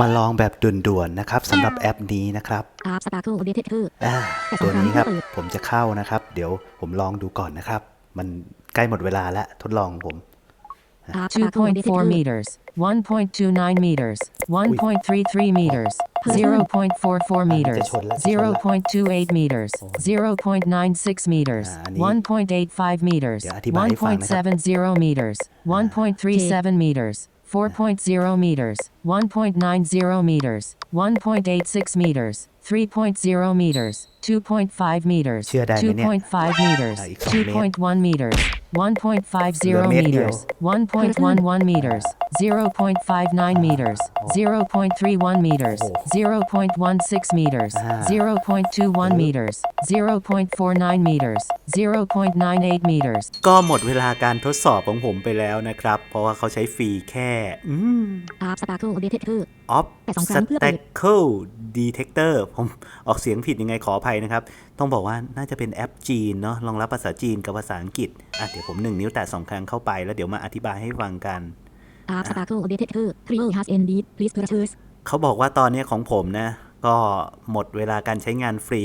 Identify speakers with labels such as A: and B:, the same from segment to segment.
A: มาลองแบบด่วนๆนะครับสำหรับแอปนี้นะครับ
B: อาร์สตาร์เคิลเดเทคเตอร์
A: อ่า
B: แต่ส
A: ตั
B: อ
A: ว
B: งครั้ง
A: นี้ครับ
B: เปิด
A: ผมจะเข้านะครับ เดี๋ยวผมลองดูก่อนนะครับ มันใกล้หมดเวลาแล้วทดลองของผม
B: อาร์สตาร์เคิลเดเทคเตอ
C: 2.4
B: ร์
C: meters, 1.29 meters, 1.33 meters, 0.44 meters, 0.28 meters, 0.96 meters, 1.85 meters, 1.70 meters, 1.37 meters, 4.0 meters, 1.90 meters, 1.86 meters, 3.0 meters, 2.5 meters,
A: เชื่อได้ไหมเนี่ย
C: 2.5 meters,
A: อ่ะอีกสองเมตร
C: 2.1 meters,
A: เหลือ
C: 1.50
A: เมตรเดียว
C: meters, 1.11 meters, 0.59 meters, 0.31 meters, 0.16 meters, 0.21 meters, 0.49 meters, 0.98 meters,
A: ก็หมดเวลาการทดสอบของผมไปแล้วนะครับ เพราะว่าเขาใช้ฟรีแค่ อืม
B: อาร์สตาร์เคิลเดเทคเตอร์ แต่สองครั้งเพื่อเปิด
A: Obstacle Detector ผมออกเสียงผิดยังไงขออภัยนะครับ ต้องบอกว่าน่าจะเป็นแอปจีนเนาะรองรับภาษาจีนกับภาษาอังกฤษอะเดี๋ยวผมหนึ่งนิ้วแตะสองครั้งเข้าไปแล้วเดี๋ยวมาอธิบายให้ฟังกัน
B: อาร์สตาร์เคิลเดเทคเตอร์ทริลฮัสเอนดีพลีสเพอร์เชส
A: เขาบอกว่าตอนนี้ของผมนะ ก็หมดเวลาการใช้งานฟรี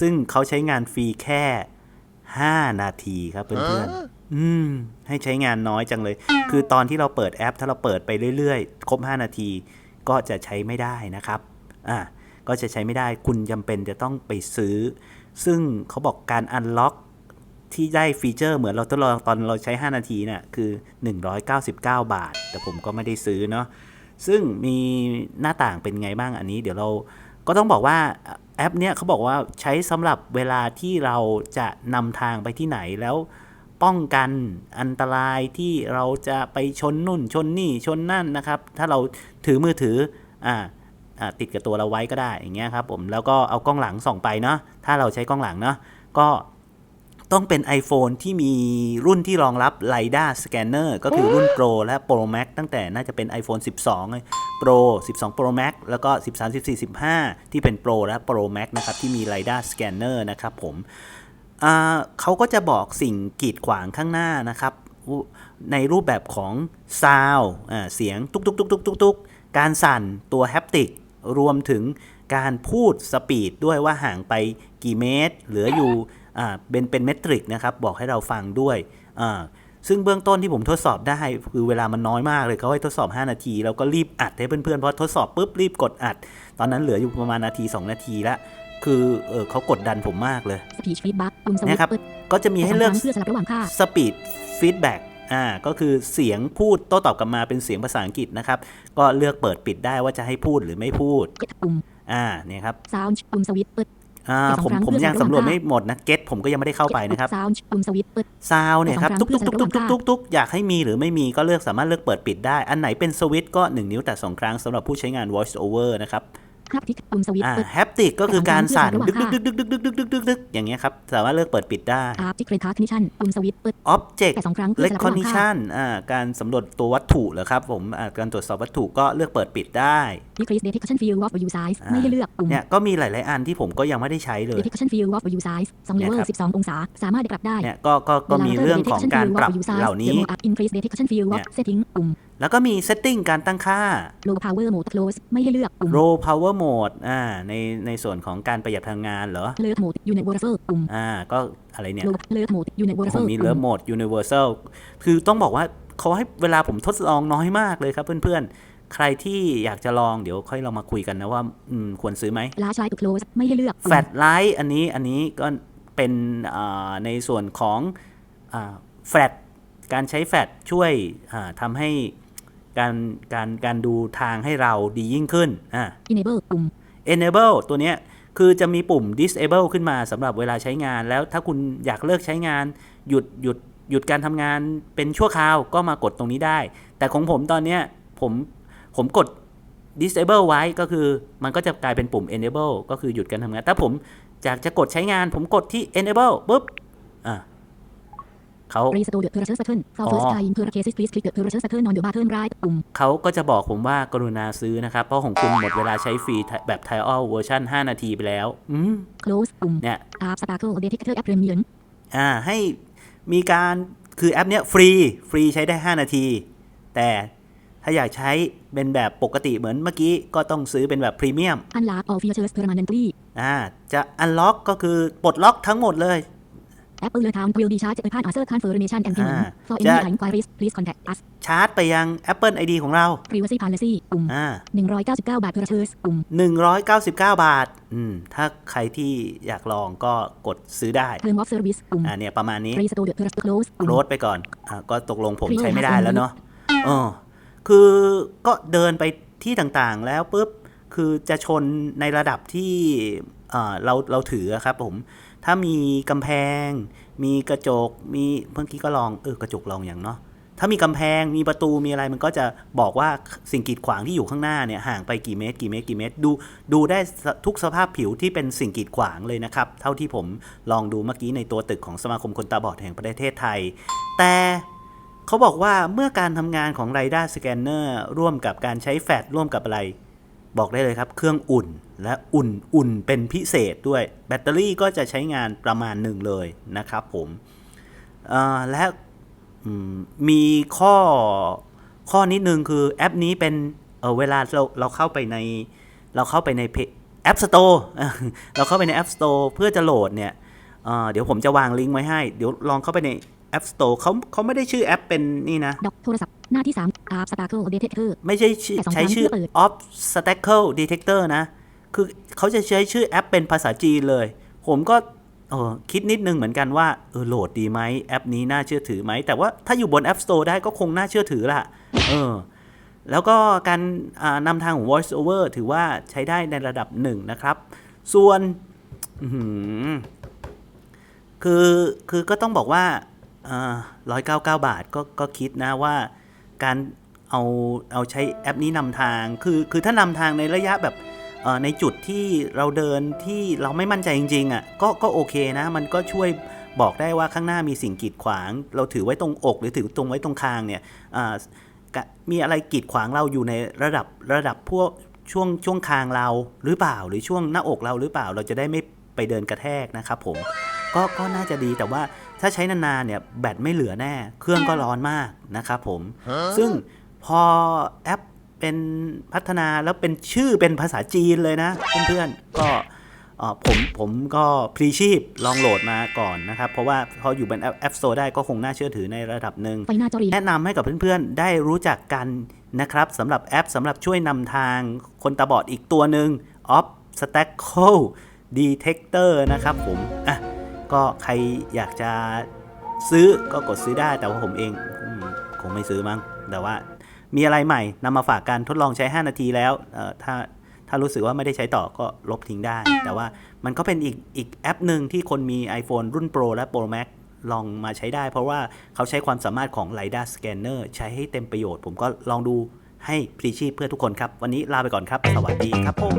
A: ซึ่งเขาใช้งานฟรีแค่ 5 นาทีครับเพื่อนๆอืม ให้ใช้งานน้อยจังเลย คือตอนที่เราเปิดแอป ถ้าเราเปิดไปเรื่อยๆ ครบ 5 นาที ก็จะใช้ไม่ได้นะครับอะก็จะใช้ไม่ได้คุณจำเป็นจะต้องไปซื้อ ซึ่งเขาบอกการอันล็อกที่ได้ฟีเจอร์เหมือนเราทดลองตอนเราใช้ 5 นาทีเนี่ยคือ 199 บาท แต่ผมก็ไม่ได้ซื้อเนาะซึ่งมีหน้าต่างเป็นไงบ้างอันนี้ เดี๋ยวเราก็ต้องบอกว่าแอปเนี้ยเขาบอกว่าใช้สำหรับเวลาที่เราจะนำทางไปที่ไหนแล้ว ป้องกันอันตรายที่เราจะไปชนนู่นชนนี่ชนนั่นนะครับ ถ้าเราถือมือถืออ่าติดกับตัวเราไว้ก็ได้อย่างเงี้ยครับผมแล้วก็เอากล้องหลังส่องไปเนาะถ้าเราใช้กล้องหลังเนาะก็ต้องเป็น iPhone ที่มีรุ่นที่รองรับ LiDAR Scanner ก็คือรุ่น Pro และ Pro Max ตั้งแต่น่าจะเป็น iPhone 12 Pro 12 Pro Max แล้วก็ 13 14 15 ที่เป็น Pro และ Pro Max นะครับ ที่มี LiDAR Scanner นะครับผม เขาก็จะบอกสิ่งกีดขวางข้างหน้านะครับ ในรูปแบบของ Sound อ่าเสียงตุกตุกตุกตุกตุกตุกการสั่นตัว Haptic รวมถึงการพูดสปีดด้วยว่าห่างไปกี่เมตร เหลืออยู่เป็นเป็นเมตริกนะครับ บอกให้เราฟังด้วยซึ่งเบื้องต้นที่ผมทดสอบได้ คือเวลามันน้อยมากเลยเขาให้ทดสอบ 5 นาทีแล้วก็รีบอัดให้เพื่อนๆเพราะทดสอบปุ๊บรีบกดอัด ตอนนั้นเหลืออยู่ประมาณนาที 2 นาทีละ คือเออเขากดดันผมมากเลย
B: สปีชฟีดบัคปุ่มสวิต
A: นะ
B: ช์
A: ครับ
B: เปิด
A: ก็จะมีให้เลือก
B: แต่สองครั้งเพื่อสลับระหว่างค่า
A: Speed Feedback อ่าก็คือเสียงพูดโต้ตอบกลับมาเป็นเสียงภาษาอังกฤษนะครับ ก็เลือกเปิดปิดได้ว่าจะให้พูดหรือไม่พูด
B: เก็ตปุ่ม
A: อ่าเนี่ยครับ
B: ซาวน์ปุ่มสวิตช์เปิด
A: อ่า
B: แต่ส
A: ผ
B: อง
A: ม
B: ครั้ง
A: ผม
B: เพื่อ
A: ยัง
B: สลับ
A: สำรวจ
B: ระหว่าง
A: ไม่หมดนะเก็ตผมก็ยังไม่ได้เข้าไปนะครับ
B: ซาวน์ปุ่มสวิตช์เปิด
A: ซาวเนี่ยครับ
B: แต่
A: ตุ๊ก
B: สอง
A: ตุ๊ก
B: ครั้
A: ตุ๊
B: ง
A: กตุ๊กตุ๊กตุ๊กตุ๊กอยากให้มีหรือไม่มีก็เลือกสามารถเลือกเปิดปิดได้ อันไหนเป็นสวิตช์ก็ 1 นิ้วแต่ 2 ครั้งสำหรับผู้ใช้งาน voice over นะครับ
B: ครับทิกปุ่มสวิตช์
A: อ่า
B: เปิด
A: แฮปติกก็คือการสั่น
B: แต่
A: ดึก
B: สองครั้
A: ดึ
B: ง
A: กดึกดึกดึกดึกดึกดึกดึกอย่างเงี้ยครับ สามารถเลือกเปิดปิดได้
B: อาร์ติกเรทาร์คนิชันปุ่มสวิตช์เปิด
A: Object
B: แต่สองครั้งเพื่อสลับระหว่างค่า
A: Recognition อ่าการสำรวจตัววัตถุเหรอครับผมอ่าการตรวจสอบวัตถุก็เลือกเปิดปิดได้
B: decrease detection field of view size
A: อ่า
B: ไม่ให้เลือกปุ่ม
A: เนี่ยก็มีหลาย ๆ อันที่ผมก็ยังไม่ได้ใช้เลย
B: detection field of view size สองเลเวล
A: เนี่ยครับ
B: 12องศาสามารถปรับได้
A: เนี่ยก็ก็ก็มีเรื่องของการปรับเหล่านี้
B: increase detection field
A: เนี่
B: of
A: ย
B: setting ปุ่ม
A: แล้วก็มี setting การตั้งค่า
B: low power mode close ไม่ให้เลือกปุ่ม
A: low power mode อ่าในในส่วนของการประหยัดพลังงานเหรอ
B: alert mode universal ปุ่ม
A: อ่าก็อะไรเนี่ย
B: low alert mode
A: ผม
B: universal
A: มี
B: ปุ่
A: เลิฟโหมด universal คือต้องบอกว่าเขาให้เวลาผมทดลองน้อยมากเลยครับเพื่อนๆ ใครที่อยากจะลองเดี๋ยวค่อยเรามาคุยกันนะว่าอืมควรซื้อไหม
B: large light to close ไม่ให้เลือกปุ่ม
A: แฟลชไลท์อันนี้อันนี้ก็เป็นอ่าในส่วนของแฟลชการใช้แฟลชช่วยอ่าทำให้ การการการดูทางให้เราดียิ่งขึ้นอ่า
B: enable ปุ่ม
A: enable ตัวเนี้ยคือจะมีปุ่ม disable ขึ้นมาสำหรับเวลาใช้งาน แล้วถ้าคุณอยากเลิกใช้งาน หยุดหยุดหยุดการทำงานเป็นชั่วคราวก็มากดตรงนี้ได้ แต่ของผมตอนเนี้ยผมผมกด disable ไว้ก็คือมันก็จะกลายเป็นปุ่ม enable ก็คือหยุดการทำงาน ถ้าผมอยากจะกดใช้งาน ผมกดที่ enable ปุ๊บอะ เขา
B: restore the purchase button for first time per cases please click the purchase button on the button right ปุ่ม
A: เขาก็จะบอกผมว่ากรุณาซื้อนะครับ เพราะของคุณหมดเวลาใช้ฟรีแบบ trial version 5นาทีไปแล้ว อืม
B: close ปุ่ม
A: เนี่ย
B: app sparkle detector app premium
A: อ่า ให้มีการคือแอปเนี้ยฟรี ฟรีใช้ได้ 5 นาที แต่ถ้าอยากใช้เป็นแบบปกติเหมือนเมื่อกี้ ก็ต้องซื้อเป็นแบบพรีเมียม
B: Unlock all features permanently
A: อ่าจะอันล็อกก็คือปลดล็อกทั้งหมดเลย
B: Apple account will be charged upon answer confirmation and payment
A: อ่า
B: for
A: จะ
B: any inquiries please contact us
A: ชาร์จไปยัง Apple ID ของเรา
B: privacy policy ปุ่ม
A: อ่า
B: 199บาท per purchase ปุ่ม
A: 199บาท อืม ถ้าใครที่อยากลองก็กดซื้อได้
B: term of service ปุ่ม
A: อ่าเนี่ยประมาณนี้
B: restore the purchase close ปุ่ม
A: โรดไปก่อน อ่าก็ตกลงผมใช้ไม่ได้แล้วเนาะเออคือก็เดินไปที่ต่างๆแล้วปุ๊บ คือจะชนในระดับที่อ่าเราเราถืออะครับผม ถ้ามีกำแพง มีกระจก มีเมื่อกี้ก็ลองเออกระจกลองอย่างเนาะถ้ามีกำแพงมีประตูมีอะไรมันก็จะบอกว่าสิ่งกีดขวางที่อยู่ข้างหน้าเนี่ยห่างไปกี่เมตรกี่เมตรกี่เมตร ดูดูได้ทุกสภาพผิวที่เป็นสิ่งกีดขวางเลยนะครับ เท่าที่ผมลองดูเมื่อกี้ในตัวตึกของสมาคมคนตาบอดแห่งประเทศไทย แต่เขาบอกว่าเมื่อการทำงานของไรด้าสแกนเนอร์ร่วมกับการใช้แฟลชร่วมกับอะไร บอกได้เลยครับ เครื่องอุ่นและอุ่นอุ่นเป็นพิเศษด้วย แบตเตอรี่ก็จะใช้งานประมาณหนึ่งเลยนะครับผมและมีข้อข้อนิดนึงคือแอปนี้เป็นเเวลาเราเราเข้าไปในเราเข้าไปในแอปสโตร์เราเข้าไปใน App Store เพื่อจะโหลดเนี่ยเเดี๋ยวผมจะวางลิงก์ไว้ให้ เดี๋ยวลองเข้าไปใน App Store เขาเขาไม่ได้ชื่อแอปเป็นนี่นะ
B: ดอกโทรศัพท์หน้าที่3 Obstacle Detector
A: ไม่ใช่ชื่อ
B: แต่สอง
A: ใช้ชื่อ
B: ครั้งเพื่อเปิด
A: obstacle detector นะ คือเขาจะใช้ชื่อแอปเป็นภาษาจีนเลย ผมก็เออคิดนิดนึงเหมือนกันว่าเออโหลดดีไหมแอปนี้น่าเชื่อถือไหม แต่ว่าถ้าอยู่บน App Store ได้ก็คงน่าเชื่อถือละเออแล้วก็การอ่านำทางของ voice over ถือว่าใช้ได้ในระดับหนึ่งนะครับ ส่วนอื้อหือคือคือก็ต้องบอกว่า ร้อยเก้าเก้าบาทก็ก็คิดนะว่าการเอาเอาใช้แอปนี้นำทาง คือคือถ้านำทางในระยะแบบในจุดที่เราเดินที่เราไม่มั่นใจจริงๆอะก็ก็โอเคนะ มันก็ช่วยบอกได้ว่าข้างหน้ามีสิ่งกีดขวาง เราถือไว้ตรงอก หรือถือตรงไว้ตรงคางเนี่ยมีอะไรกีดขวางเราอยู่ในระดับระดับพวกช่วงช่วงคางเราหรือเปล่า หรือช่วงหน้าอกเราหรือเปล่าเราจะได้ไม่ไปเดินกระแทกนะครับผม ก็ก็น่าจะดีแต่ว่าถ้าใช้นานๆเนี่ยแบตไม่เหลือแน่ เครื่องก็ร้อนมากนะครับผม ซึ่งพอแอปเป็นพัฒนาแล้วเป็นชื่อเป็นภาษาจีนเลยนะ เพื่อนๆก็เอ่อผมผมก็พรีชีพลองโหลดมาก่อนนะครับ เพราะว่าพออยู่บนแอป App Store ได้ก็คงน่าเชื่อถือในระดับหนึ่ง
B: ไฟหน้าจอรี
A: แนะนำให้กับเพื่อนๆ ได้รู้จักกันนะครับสำหรับแอปสำหรับช่วยนำทางคนตาบอดอีกตัวหนึ่ง Obstacle Detector นะครับผมอะ ก็ใครอยากจะซื้อก็กดซื้อได้แต่ว่าผมเองคงไม่ซื้อมั้งแต่ว่ามีอะไรใหม่นำมาฝากกันทดลองใช้ 5 นาทีแล้วถ้าถ้ารู้สึกว่าไม่ได้ใช้ต่อก็ลบทิ้งได้ แต่ว่ามันก็เป็นอีกอีกแอปหนึ่งที่คนมี iPhone รุ่น Pro และ Pro Max ลองมาใช้ได้ เพราะว่าเขาใช้ความสามารถของ LiDAR Scanner ใช้ให้เต็มประโยชน์ ผมก็ลองดูให้พรีชีพเพื่อทุกคนครับ วันนี้ลาไปก่อนครับ สวัสดีครับผม